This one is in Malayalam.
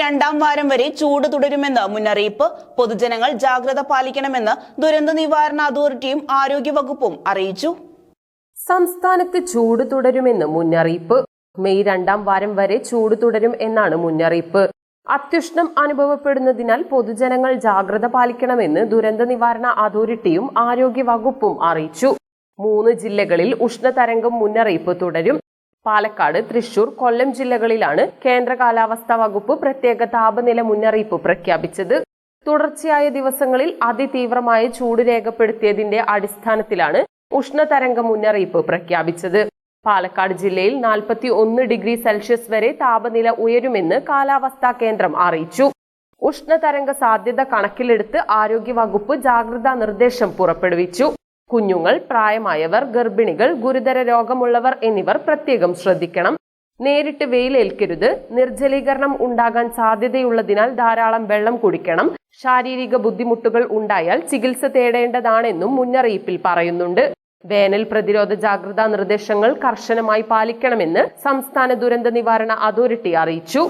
രണ്ടാം വാരം വരെ ചൂട് തുടരുമെന്ന് മുന്നറിയിപ്പ്. പൊതുജനങ്ങൾ ജാഗ്രത പാലിക്കണമെന്ന് ദുരന്ത നിവാരണ അതോറിറ്റിയും ആരോഗ്യവകുപ്പും അറിയിച്ചു. സംസ്ഥാനത്ത് ചൂട് തുടരുമെന്ന് മുന്നറിയിപ്പ്. മെയ് രണ്ടാം വാരം വരെ ചൂട് തുടരും എന്നാണ് മുന്നറിയിപ്പ്. അത്യുഷ്ണം അനുഭവപ്പെടുന്നതിനാൽ പൊതുജനങ്ങൾ ജാഗ്രത പാലിക്കണമെന്ന് ദുരന്ത നിവാരണ അതോറിറ്റിയും ആരോഗ്യ വകുപ്പും അറിയിച്ചു. മൂന്ന് ജില്ലകളിൽ ഉഷ്ണതരംഗം മുന്നറിയിപ്പ് തുടരും. പാലക്കാട് തൃശൂർ കൊല്ലം ജില്ലകളിലാണ് കേന്ദ്ര കാലാവസ്ഥാ വകുപ്പ് പ്രത്യേക താപനില മുന്നറിയിപ്പ് പ്രഖ്യാപിച്ചത്. തുടർച്ചയായ ദിവസങ്ങളിൽ അതിതീവ്രമായ ചൂട് രേഖപ്പെടുത്തിയതിന്റെ അടിസ്ഥാനത്തിലാണ് ഉഷ്ണതരംഗ മുന്നറിയിപ്പ് പ്രഖ്യാപിച്ചത്. പാലക്കാട് ജില്ലയിൽ നാൽപ്പത്തി ഒന്ന് ഡിഗ്രി സെൽഷ്യസ് വരെ താപനില ഉയരുമെന്ന് കാലാവസ്ഥാ കേന്ദ്രം അറിയിച്ചു. ഉഷ്ണതരംഗ സാധ്യത കണക്കിലെടുത്ത് ആരോഗ്യവകുപ്പ് ജാഗ്രതാ നിർദ്ദേശം പുറപ്പെടുവിച്ചു. കുഞ്ഞുങ്ങൾ പ്രായമായവർ ഗർഭിണികൾ ഗുരുതര രോഗമുള്ളവർ എന്നിവർ പ്രത്യേകം ശ്രദ്ധിക്കണം. നേരിട്ട് വെയിലേൽക്കരുത്. നിർജലീകരണം ഉണ്ടാകാൻ സാധ്യതയുള്ളതിനാൽ ധാരാളം വെള്ളം കുടിക്കണം. ശാരീരിക ബുദ്ധിമുട്ടുകൾ ഉണ്ടായാൽ ചികിത്സ തേടേണ്ടതാണെന്നും മുന്നറിയിപ്പിൽ പറയുന്നുണ്ട്. വേനൽ പ്രതിരോധ ജാഗ്രതാ നിർദ്ദേശങ്ങൾ കർശനമായി പാലിക്കണമെന്ന് സംസ്ഥാന ദുരന്ത നിവാരണ അതോറിറ്റി അറിയിച്ചു.